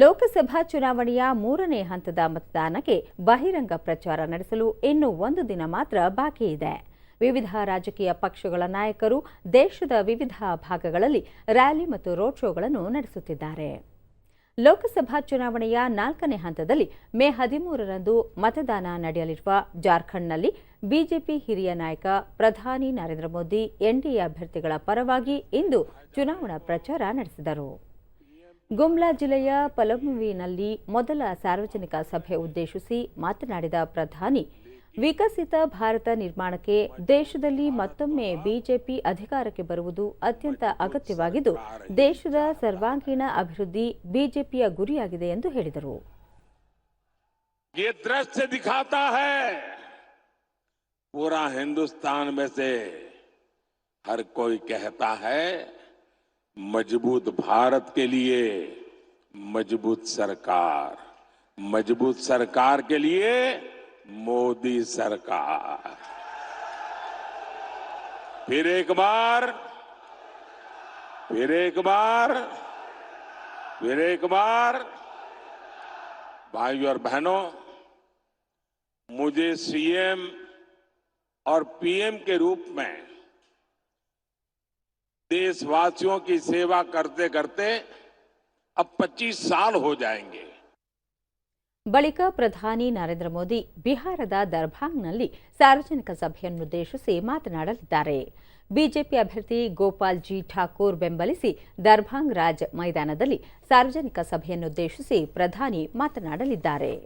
ಲೋಕಸಭಾ ಚುನಾವಣೆಯ ಮೂರನೇ ಹಂತದ ಮತದಾನಕ್ಕೆ ಬಹಿರಂಗ ಪ್ರಚಾರ ನಡೆಸಲು ಇನ್ನು ಒಂದು ದಿನ ಮಾತ್ರ ಬಾಕಿ ಇದೆ. ವಿವಿಧ ರಾಜಕೀಯ ಪಕ್ಷಗಳ ನಾಯಕರು ದೇಶದ ವಿವಿಧ ಭಾಗಗಳಲ್ಲಿ ರ್ಯಾಲಿ ಮತ್ತು ರೋಡ್ ಶೋಗಳನ್ನು ನಡೆಸುತ್ತಿದ್ದಾರೆ. ಲೋಕಸಭಾ ಚುನಾವಣೆಯ ನಾಲ್ಕನೇ ಹಂತದಲ್ಲಿ ಮೇ ಹದಿಮೂರರಂದು ಮತದಾನ ನಡೆಯಲಿರುವ ಜಾರ್ಖಂಡ್ನಲ್ಲಿ ಬಿಜೆಪಿ ಹಿರಿಯ ನಾಯಕ ಪ್ರಧಾನಿ ನರೇಂದ್ರ ಮೋದಿ ಎನ್ಡಿಎ ಅಭ್ಯರ್ಥಿಗಳ ಪರವಾಗಿ ಇಂದು ಚುನಾವಣಾ ಪ್ರಚಾರ ನಡೆಸಿದರು. ಗುಮ್ಲಾ ಜಿಲ್ಲೆಯ ಪಲಮುವಿನಲ್ಲಿ ಮೊದಲ ಸಾರ್ವಜನಿಕ ಸಭೆ ಉದ್ದೇಶಿಸಿ ಮಾತನಾಡಿದ ಪ್ರಧಾನಿ ವಿಕಸಿತ ಭಾರತ ನಿರ್ಮಾಣಕ್ಕೆ ದೇಶದಲ್ಲಿ ಮತ್ತೊಮ್ಮೆ ಬಿಜೆಪಿ ಅಧಿಕಾರಕ್ಕೆ ಬರುವುದು ಅತ್ಯಂತ ಅಗತ್ಯವಾಗಿದ್ದು ದೇಶದ ಸರ್ವಾಂಗೀಣ ಅಭಿವೃದ್ಧಿ ಬಿಜೆಪಿಯ ಗುರಿಯಾಗಿದೆ ಎಂದು ಹೇಳಿದರು ये दृश्य दिखाता है पूरा हिंदुस्तान में से हर कोई कहता है मज़बूत भारत के लिए मज़बूत सरकार। मज़बूत सरकार के लिए मोदी सरकार। फिर एक बार, फिर एक बार, फिर एक बार। भाइयों और बहनों, मुझे सीएम और पीएम के रूप में देशवासियों की सेवा करते करते अब 25 साल हो जाएंगे ಬಳಿಕ ಪ್ರಧಾನಿ ನರೇಂದ್ರ ಮೋದಿ ಬಿಹಾರದ ದರ್ಭಾಂಗ್ನಲ್ಲಿ ಸಾರ್ವಜನಿಕ ಸಭೆಯನ್ನುದ್ದೇಶಿಸಿ ಮಾತನಾಡಲಿದ್ದಾರೆ ಬಿಜೆಪಿ ಅಭ್ಯರ್ಥಿ ಗೋಪಾಲ್ ಜಿ ಠಾಕೂರ್ ಬೆಂಬಲಿಸಿ ದರ್ಭಾಂಗ್ ರಾಜ್ ಮೈದಾನದಲ್ಲಿ ಸಾರ್ವಜನಿಕ ಸಭೆಯನ್ನುದ್ದೇಶಿಸಿ ಪ್ರಧಾನಿ ಮಾತನಾಡಲಿದ್ದಾರೆ